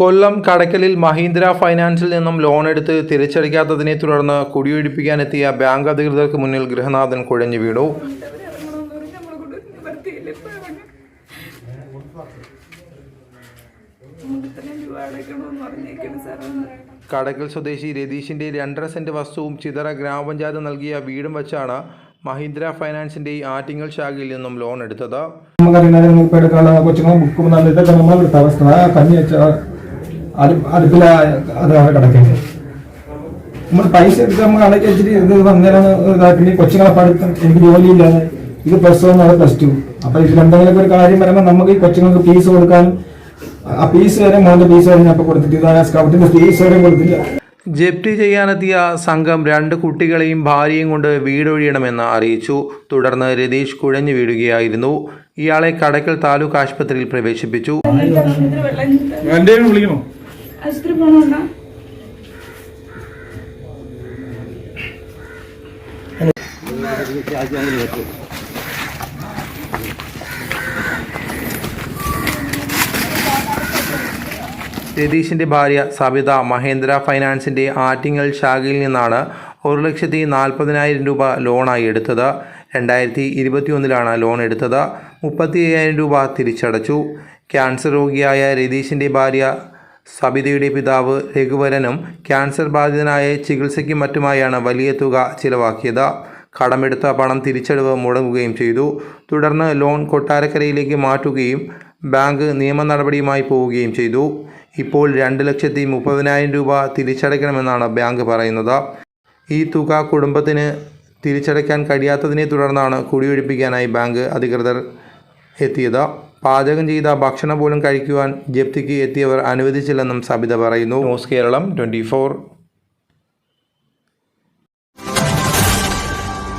കൊല്ലം കടക്കലിൽ മഹീന്ദ്ര ഫൈനാൻസിൽ നിന്നും ലോൺ എടുത്ത് തിരിച്ചടിക്കാത്തതിനെ തുടർന്ന് കുടിയൊഴിപ്പിക്കാനെത്തിയ ബാങ്ക് അധികൃതർക്ക് മുന്നിൽ ഗൃഹനാഥൻ കുഴഞ്ഞു വീണു. കടക്കൽ സ്വദേശി രതീഷിന്റെ രണ്ടര സെന്റ് വസ്തുവും ചിതറ ഗ്രാമപഞ്ചായത്ത് നൽകിയ വീടും വെച്ചാണ് മഹീന്ദ്ര ഫൈനാൻസിന്റെ ആറ്റിങ്ങൽ ശാഖയിൽ നിന്നും ലോൺ എടുത്തത്. നമുക്കറിയാം ബുക്കും നല്ല ഇതൊക്കെ നമ്മൾ കഞ്ഞി വെച്ച അടുപ്പില അത് കിടക്കുന്നത് നമ്മൾ പൈസ എടുത്ത് നമ്മൾ അടക്കി വെച്ചിട്ട് ഇത് വന്നേരം ഇതാക്കി കൊച്ചുങ്ങളെ പഠിത്തം എനിക്ക് ജോലിയില്ലാതെ ഇത് പ്ലസ് വൺ അത് പ്ലസ് ടു അപ്പൊ ഇതിൽ എന്തെങ്കിലും ഒരു കാര്യം വരുമ്പോൾ നമുക്ക് ഈ കൊച്ചുങ്ങൾക്ക് ഫീസ് കൊടുക്കാനും ആ ഫീസ് വരെ മോന്റെ ഫീസ് വരെ ഞാൻ കൊടുത്തിട്ട് സ്കൗട്ടിന്റെ ഫീസ് വരെ കൊടുത്തില്ല ജപ്തി ചെയ്യാനെത്തിയ സംഘം രണ്ട് കുട്ടികളെയും ഭാര്യയും കൊണ്ട് വീടൊഴിയണമെന്ന് അറിയിച്ചു. തുടർന്ന് രതീഷ് കുഴഞ്ഞു വീഴുകയായിരുന്നു. ഇയാളെ കടക്കൽ താലൂക്ക് ആശുപത്രിയിൽ പ്രവേശിപ്പിച്ചു. ആശുപത്രി പോണോണ്ട രതീഷിന്റെ ഭാര്യ സബിത മഹേന്ദ്ര ഫൈനാൻസിന്റെ ആറ്റിങ്ങൽ ശാഖയിൽ നിന്നാണ് ഒരു ലക്ഷത്തി നാൽപ്പതിനായിരം രൂപ ലോണായി എടുത്തത്. രണ്ടായിരത്തി ഇരുപത്തിയൊന്നിലാണ് ലോൺ എടുത്തത്. മുപ്പത്തി അയ്യായിരം രൂപ തിരിച്ചടച്ചു. ക്യാൻസർ രോഗിയായ രതീഷിന്റെ ഭാര്യ സബിതയുടെ പിതാവ് രഘുവരനും ക്യാൻസർ ബാധിതനായ ചികിത്സയ്ക്കും മറ്റുമായാണ് വലിയ തുക ചിലവാക്കിയത്. കടമെടുത്ത പണം തിരിച്ചടവ് മുടങ്ങുകയും ചെയ്തു. തുടർന്ന് ലോൺ കൊട്ടാരക്കരയിലേക്ക് മാറ്റുകയും ബാങ്ക് നിയമ നടപടിയുമായി പോവുകയും ചെയ്തു. ഇപ്പോൾ രണ്ട് ലക്ഷത്തി മുപ്പതിനായിരം രൂപ തിരിച്ചടയ്ക്കണമെന്നാണ് ബാങ്ക് പറയുന്നത്. ഈ തുക കുടുംബത്തിന് തിരിച്ചടയ്ക്കാൻ കഴിയാത്തതിനെ തുടർന്നാണ് കുടിയൊഴിപ്പിക്കാനായി ബാങ്ക് അധികൃതർ എത്തിയത്. പാചകം ചെയ്ത ഭക്ഷണം പോലും കഴിക്കുവാൻ ജപ്തിക്ക് എത്തിയവർ അനുവദിച്ചില്ലെന്നും സബിത പറയുന്നു. News Keralam twenty